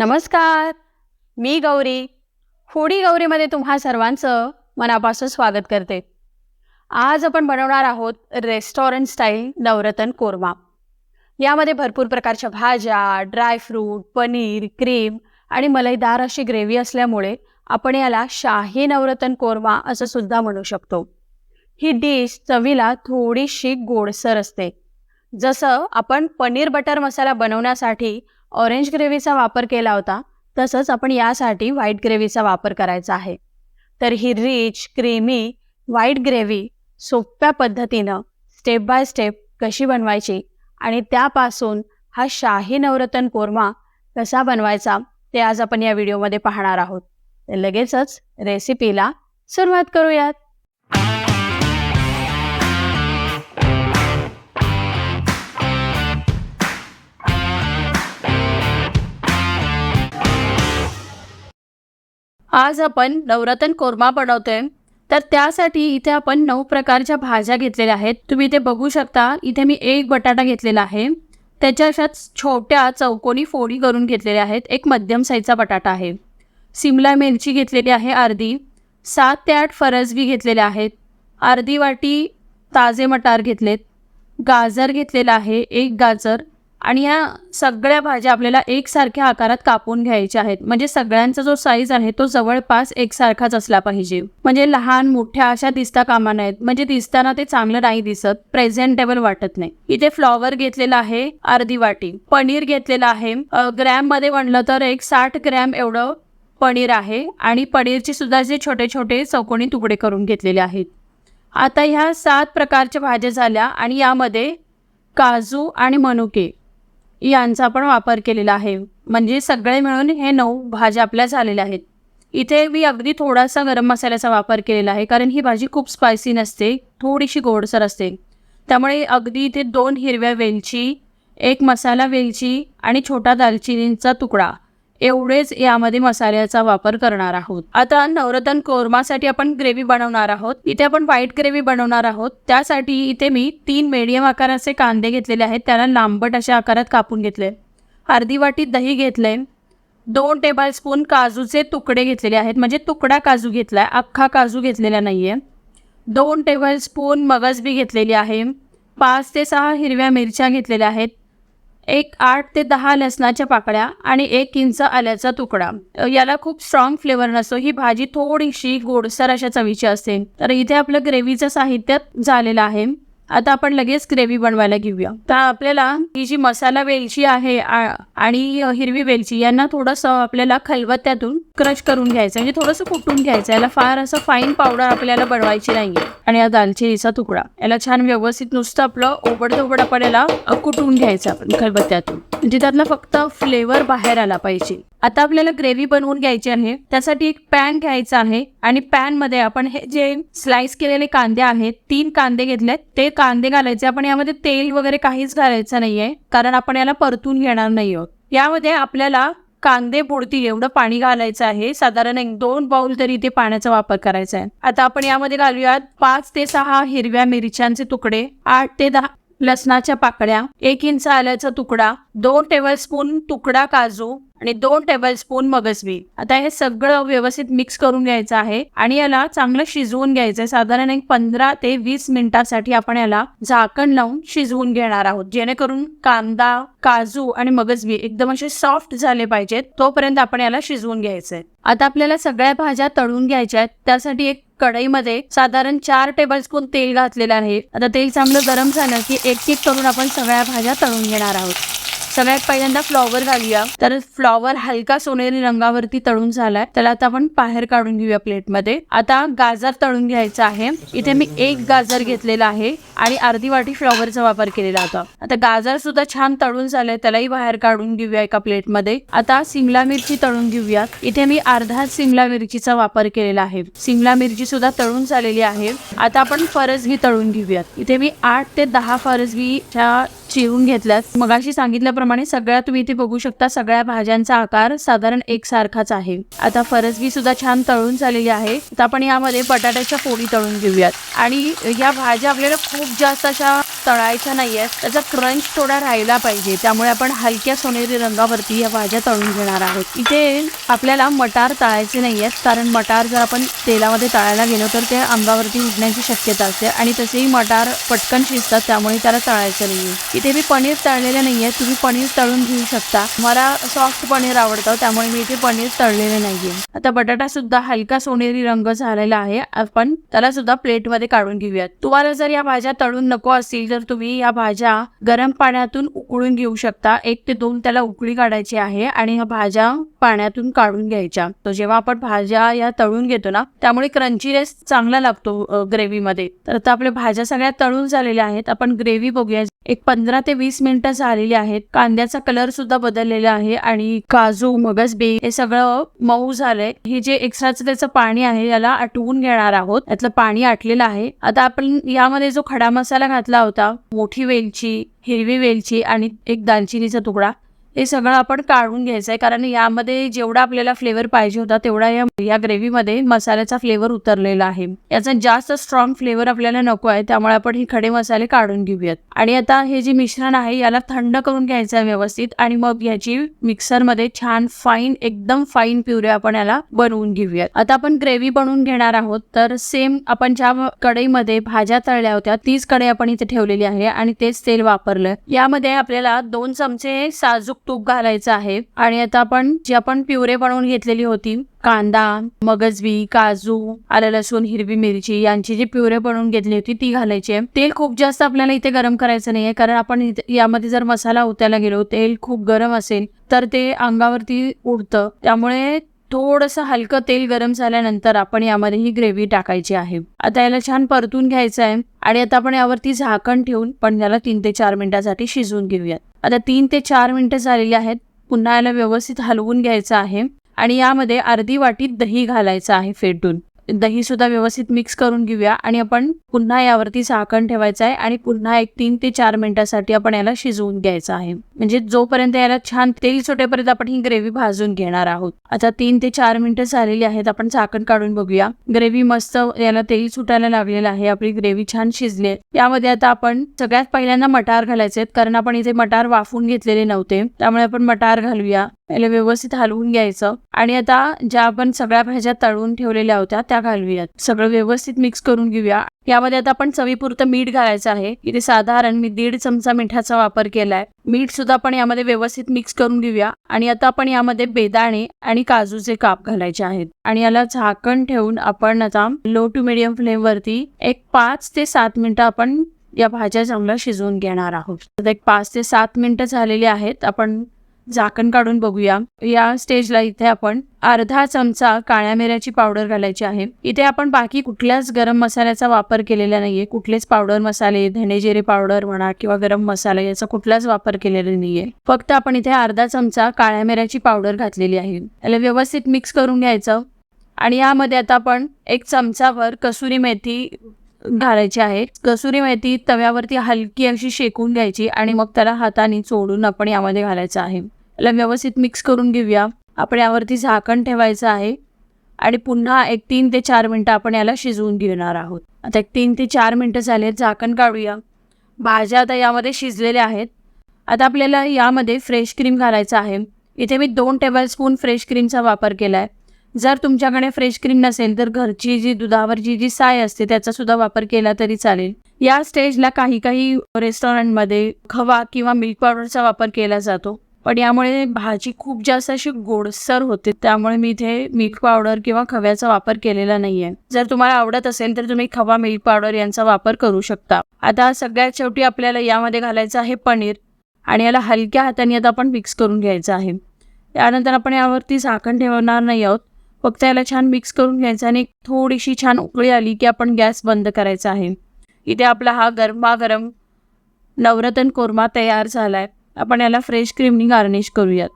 नमस्कार मी गौरी. होडी गौरीमध्ये तुम्हा सर्वांचं मनापासून स्वागत करते. आज आपण बनवणार आहोत रेस्टॉरंट स्टाईल नवरत्न कोरमा. यामध्ये भरपूर प्रकारच्या भाज्या ड्रायफ्रूट पनीर क्रीम आणि मलईदार अशी ग्रेव्ही असल्यामुळे आपण याला शाही नवरत्न कोरमा असं सुद्धा म्हणू शकतो. ही डिश चवीला थोडीशी गोडसर असते. जसं आपण पनीर बटर मसाला बनवण्यासाठी ऑरेंज ग्रेव्हीचा वापर केला होता तसंच आपण यासाठी व्हाईट ग्रेव्हीचा वापर करायचा आहे. तर ही रिच क्रीमी व्हाईट ग्रेव्ही सोप्या पद्धतीनं स्टेप बाय स्टेप कशी बनवायची आणि त्यापासून हा शाही नवरत्न कोरमा कसा बनवायचा ते आज आपण या व्हिडिओमध्ये पाहणार आहोत. तर लगेचच रेसिपीला सुरुवात करूयात. आज आपण नवरत्न कोरमा बनवतोय. तर त्यासाठी इथे आपण नऊ प्रकारच्या भाज्या घेतलेल्या आहेत. तुम्ही इथे बघू शकता इथे मी एक बटाटा घेतलेला आहे. त्याच्या अशाच छोट्या चौकोनी फोडी करून घेतलेल्या आहेत. एक मध्यम साईजचा बटाटा आहे. सिमला मिरची घेतलेली आहे अर्धी. सात ते आठ फरसबी घेतलेल्या आहेत. अर्धी वाटी ताजे मटार घेतलेत. गाजर घेतलेला आहे एक गाजर. आणि ह्या सगळ्या भाज्या आपल्याला एकसारख्या आकारात कापून घ्यायच्या आहेत. म्हणजे सगळ्यांचा जो साईज आहे तो जवळपास एकसारखाच असला पाहिजे. म्हणजे लहान मोठ्या अशा दिसता कामा नाहीत म्हणजे दिसताना ते चांगलं नाही दिसत प्रेझेंटेबल वाटत नाही. इथे फ्लॉवर घेतलेला आहे अर्धी वाटी. पनीर घेतलेलं आहे. ग्रॅममध्ये म्हणलं तर एक साठ ग्रॅम एवढं पनीर आहे. आणि पनीरचे सुद्धा जे छोटे छोटे चौकोनी तुकडे करून घेतलेले आहेत. आता ह्या सात प्रकारच्या भाज्या झाल्या आणि यामध्ये काजू आणि मनुके. यांचा आपण वापर केलेला आहे. म्हणजे सगळे मिळून हे नऊ भाज्या आपल्या झालेल्या आहेत. इथे मी अगदी थोडासा गरम मसाल्याचा वापर केलेला आहे कारण ही भाजी खूप स्पायसी नसते थोडीशी गोडसर असते. त्यामुळे अगदी इथे दोन हिरव्या वेलची एक मसाला वेलची आणि छोटा दालचिनीचा तुकडा. एवढेच यामध्ये मसाल्याचा वापर करणार आहोत. आता नवरतन कोरमासाठी आपण ग्रेव्ही बनवणार आहोत. इथे आपण व्हाईट ग्रेव्ही बनवणार आहोत. त्यासाठी इथे मी तीन मीडियम आकाराचे कांदे घेतलेले आहेत. त्याला लांबट अशा आकारात कापून घेतले. अर्धी वाटी दही घेतले. दोन टेबल स्पून काजूचे तुकडे घेतलेले आहेत. म्हणजे तुकडा काजू घेतला आहे अख्खा काजू घेतलेला नाही आहे दोन टेबल स्पून मगजबी घेतलेली आहे. पाच ते सहा हिरव्या मिरच्या घेतलेल्या आहेत. एक आठ ते दहा लसणाच्या पाकळ्या आणि एक इंच आल्याचा तुकडा. याला खूप स्ट्रॉंग फ्लेवर नसतो. ही भाजी थोडीशी गोडसर अशा चवीची असते. तर इथे आपलं ग्रेव्हीचं साहित्य झालेलं आहे. आता आपण लगेच ग्रेव्ही बनवायला घेऊया. तर आपल्याला ही जी मसाला वेलची आहे आणि हिरवी वेलची यांना थोडंसं आपल्याला खलबत्त्यातून क्रश करून घ्यायचं म्हणजे थोडंसं कुटून घ्यायचं याला फार असं फाईन पावडर आपल्याला बनवायची नाहीये. आणि या दालचिनीचा तुकडा. याला छान व्यवस्थित नुसतं आपलं ओबड धोबड आपण याला कुटून घ्यायचं आपण खलबत्त्यातून. म्हणजे त्यातला फक्त फ्लेवर बाहेर आला पाहिजे. आता आपल्याला ग्रेव्ही बनवून घ्यायची आहे. त्यासाठी एक पॅन घ्यायचा आहे आणि पॅनमध्ये आपण हे जे स्लाइस केलेले कांदे आहेत तीन कांदे घेतलेत. ते कांदे घालायचे. आपण यामध्ये तेल वगैरे काहीच घालायचं नाहीये. कारण आपण याला परतून घेणार नाही आहोत यामध्ये आपल्याला कांदे बुडतील एवढं पाणी घालायचं आहे. साधारण एक दोन बाउल तरी इथे पाण्याचा वापर करायचा आहे. आता आपण यामध्ये घालूयात पाच ते सहा हिरव्या मिरच्यांचे तुकडे आठ ते दहा लसणाच्या पाकळ्या एक इंच आल्याचा तुकडा दोन टेबलस्पून तुकडा काजू आणि दोन टेबलस्पून मगजबी. आता हे सगळं व्यवस्थित मिक्स करून घ्यायचं आहे आणि याला चांगलं शिजवून घ्यायचं आहे साधारण एक पंधरा ते वीस मिनिटासाठी आपण याला झाकण लावून शिजवून घेणार आहोत. जेणेकरून कांदा काजू आणि मगजबी एकदम असे सॉफ्ट झाले पाहिजेत. तोपर्यंत आपण याला शिजवून घ्यायचं आहे आता आपल्याला सगळ्या भाज्या तळून घ्यायच्या आहेत. त्यासाठी एक कढईमध्ये साधारण चार टेबलस्पून तेल घातलेलं आहे. आता तेल चांगलं गरम झालं की एक एक करून आपण सगळ्या भाज्या तळून घेणार आहोत. सगळ्यात पहिल्यांदा फ्लॉवर घालूया. तर फ्लॉवर हलका सोनेरी रंगावरती तळून झालाय. त्याला आता आपण बाहेर काढून घेऊया प्लेटमध्ये आता गाजर तळून घ्यायचं आहे. इथे मी एक गाजर घेतलेला आहे आणि अर्धी वाटी फ्लॉवरचा वापर केलेला होता. आता गाजर सुद्धा छान तळून झालंय. त्यालाही बाहेर काढून घेऊया एका प्लेटमध्ये आता सिमला मिरची तळून घेऊयात इथे मी अर्धा सिमला मिरचीचा वापर केलेला आहे. सिमला मिरची सुद्धा तळून झालेली आहे. आता आपण फरसगी तळून घेऊयात. इथे मी आठ ते दहा फरसगीच्या चिरून घेतल्यात. मगाशी सांगितल्याप्रमाणे सगळ्या तुम्ही इथे बघू शकता सगळ्या भाज्यांचा आकार साधारण एकसारखाच आहे. आता फरसबी सुद्धा छान तळून झालेली आहे. आता आपण यामध्ये बटाट्याच्या फोडी तळून घेऊयात. आणि या भाज्या आपल्याला खूप जास्त अशा तळायच्या नाही आहेत त्याचा क्रंच थोडा राहिला पाहिजे. त्यामुळे आपण हलक्या सोनेरी रंगावरती या भाज्या तळून घेणार आहोत. इथे आपल्याला मटार तळायचे नाही आहेत कारण मटार जर आपण तेलामध्ये तळायला गेलो तर ते अंगावरती उठण्याची शक्यता असते. आणि तसेही मटार पटकन शिजतात. त्यामुळे त्याला तळायचं नाहीये. इथे मी पनीर तळलेलं नाहीये. तुम्ही पनीर तळून घेऊ शकता. मला सॉफ्ट पनीर आवडतं त्यामुळे मी इथे पनीर तळलेले नाहीये. आता बटाटा सुद्धा हलका सोनेरी रंग झालेला आहे. आपण त्याला सुद्धा प्लेटमध्ये काढून घेऊयात. तुम्हाला जर या भाज्या तळून नको असतील तर तुम्ही या भाज्या गरम पाण्यातून उकळून घेऊ शकता. एक ते दोन त्याला उकळी काढायची आहे आणि ह्या भाज्या पाण्यातून काढून घ्यायच्या. तर जेव्हा आपण भाज्या या तळून घेतो ना त्यामुळे क्रंचीनेस चांगला लागतो ग्रेव्हीमध्ये तर आता आपल्या भाज्या सगळ्या तळून झालेल्या आहेत. आपण ग्रेव्ही बघूया. एक पंधरा पंधरा ते वीस मिनिटं झालेली आहेत. कांद्याचा कलर सुद्धा बदललेला आहे आणि काजू मगज बे हे सगळं मऊ झालंय. हे जे एक्स्ट्राचं त्याचं पाणी आहे याला आटवून घेणार आहोत. यातलं पाणी आटलेलं आहे. आता आपण यामध्ये जो खडा मसाला घातला होता मोठी वेलची हिरवी वेलची आणि एक दालचिनीचा तुकडा हे सगळं आपण काढून घ्यायचं आहे कारण यामध्ये जेवढा आपल्याला फ्लेवर पाहिजे होता तेवढा या या ग्रेव्हीमध्ये मसाल्याचा फ्लेवर उतरलेला आहे. याचा जास्त स्ट्रॉंग फ्लेवर आपल्याला नको आहे त्यामुळे आपण हे खडे मसाले काढून घेऊयात. आणि आता हे जे मिश्रण आहे याला थंड करून घ्यायचं आहे व्यवस्थित आणि मग याची मिक्सरमध्ये छान फाईन एकदम फाईन प्युरे आपण याला बनवून घेऊयात. आता आपण ग्रेव्ही बनवून घेणार आहोत तर सेम आपण ज्या कढईमध्ये भाज्या तळल्या होत्या तीच कढई आपण इथे ठेवलेली आहे आणि तेच तेल वापरलं यामध्ये आपल्याला दोन चमचे साजूक तूप घालायचं आहे. आणि आता आपण जी आपण प्युरे बनवून घेतलेली होती कांदा मगजबी काजू आलं लसूण हिरवी मिरची यांची जी प्युरे बनवून घेतली होती ती घालायची आहे. तेल खूप जास्त आपल्याला इथे गरम करायचं नाहीये कारण आपण यामध्ये जर मसाला ओतायला गेलो तेल खूप गरम असेल तर ते अंगावरती उडतं. त्यामुळे थोडंसं हलकं तेल गरम झाल्यानंतर आपण यामध्ये ही ग्रेव्ही टाकायची आहे. आता याला छान परतून घ्यायचं आहे. आणि आता आपण यावरती झाकण ठेवून पण याला तीन ते चार मिनिटासाठी शिजवून घेऊयात. आता तीन ते चार मिनिटं झालेली आहेत. पुन्हा याला व्यवस्थित हलवून घ्यायचं आहे. आणि यामध्ये अर्धी वाटी दही घालायचं आहे फेटून. दही सुद्धा व्यवस्थित मिक्स करून घेऊया आणि आपण पुन्हा यावरती झाकण ठेवायचं आहे आणि पुन्हा एक तीन ते चार मिनिटासाठी आपण याला शिजवून घ्यायचं आहे. म्हणजे जोपर्यंत याला छान तेल सुटेपर्यंत आपण ही ग्रेव्ही भाजून घेणार आहोत. आता तीन ते चार मिनिटं झालेली आहेत आपण झाकण काढून बघूया. ग्रेव्ही मस्त याला तेल सुटायला लागलेलं आहे आपली ग्रेव्ही छान शिजली. आहे यामध्ये आता आपण सगळ्यात पहिल्यांदा मटार घालायचे आहेत कारण आपण इथे मटार वाफून घेतलेले नव्हते. त्यामुळे आपण मटार घालूया. याला व्यवस्थित हलवून घ्यायचं आणि आता ज्या आपण सगळ्या भाज्या तळून ठेवलेल्या होत्या त्या घालूयात. सगळं व्यवस्थित मिक्स करून घेऊया. यामध्ये आता आपण चवीपुरतं मीठ घालायचं आहे. इथे साधारण मी दीड चमचा मिठाचा वापर केलाय. मीठ सुद्धा आपण यामध्ये व्यवस्थित मिक्स करून घेऊया. आणि आता आपण यामध्ये बेदाणे आणि काजूचे काप घालायचे आहेत. आणि याला झाकण ठेवून आपण आता लो टू मिडियम फ्लेम वरती एक पाच ते सात मिनिटं आपण या भाज्या चांगल्या शिजवून घेणार आहोत. एक पाच ते सात मिनिटं झालेली आहेत. आपण झाकण काढून बघूया. या स्टेजला इथे आपण अर्धा चमचा काळ्या मिऱ्याची पावडर घालायची आहे. इथे आपण बाकी कुठल्याच गरम मसाल्याचा वापर केलेला नाहीये. कुठलेच पावडर मसाले धने जिरे पावडर म्हणा किंवा गरम मसाला याचा कुठलाच वापर केलेला नाहीये. फक्त आपण इथे अर्धा चमचा काळ्या मिऱ्याची पावडर घातलेली आहे. त्याला व्यवस्थित मिक्स करून घ्यायचं. आणि यामध्ये आता आपण एक चमचाभर कसुरी मेथी घालायची आहे. कसुरी मेथी तव्यावरती हलकी अशी शेकून घ्यायची आणि मग त्याला हाताने चोडून आपण यामध्ये घालायचं आहे. याला व्यवस्थित मिक्स करून घेऊया. आपण यावरती झाकण ठेवायचं आहे. आणि पुन्हा एक तीन ते चार मिनटं आपण याला शिजवून घेणार आहोत. आता एक तीन ते चार मिनटं झालेत झाकण काढूया. भाज्या आता यामध्ये शिजलेल्या आहेत. आता आपल्याला यामध्ये फ्रेश क्रीम घालायचं आहे. इथे मी दोन टेबलस्पून फ्रेश क्रीमचा वापर केला आहे जर तुमच्याकडे फ्रेश क्रीम नसेल तर घरची जी दुधावरची जी साय असते त्याचासुद्धा वापर केला तरी चालेल. या स्टेजला काही काही रेस्टॉरंटमध्ये खवा किंवा मिल्क पावडरचा वापर केला जातो. पण यामुळे भाजी खूप जास्त अशी गोडसर होते त्यामुळे मी इथे मिल्क पावडर किंवा खव्याचा वापर केलेला नाही आहे जर तुम्हाला आवडत असेल तर तुम्ही खवा मिल्क पावडर यांचा वापर करू शकता. आता सगळ्यात शेवटी आपल्याला यामध्ये घालायचं आहे पनीर आणि याला हलक्या हाताने आता आपण मिक्स करून घ्यायचं आहे. त्यानंतर आपण यावरती झाकण ठेवणार नाही आहोत. फक्त याला छान मिक्स करून घ्यायचं आणि थोडीशी छान उकळी आली की आपण गॅस बंद करायचा आहे. इथे आपला हा गरमागरम नवरतन कोरमा तयार झाला आहे आपण याला फ्रेश क्रीमनी गार्निश करूयात.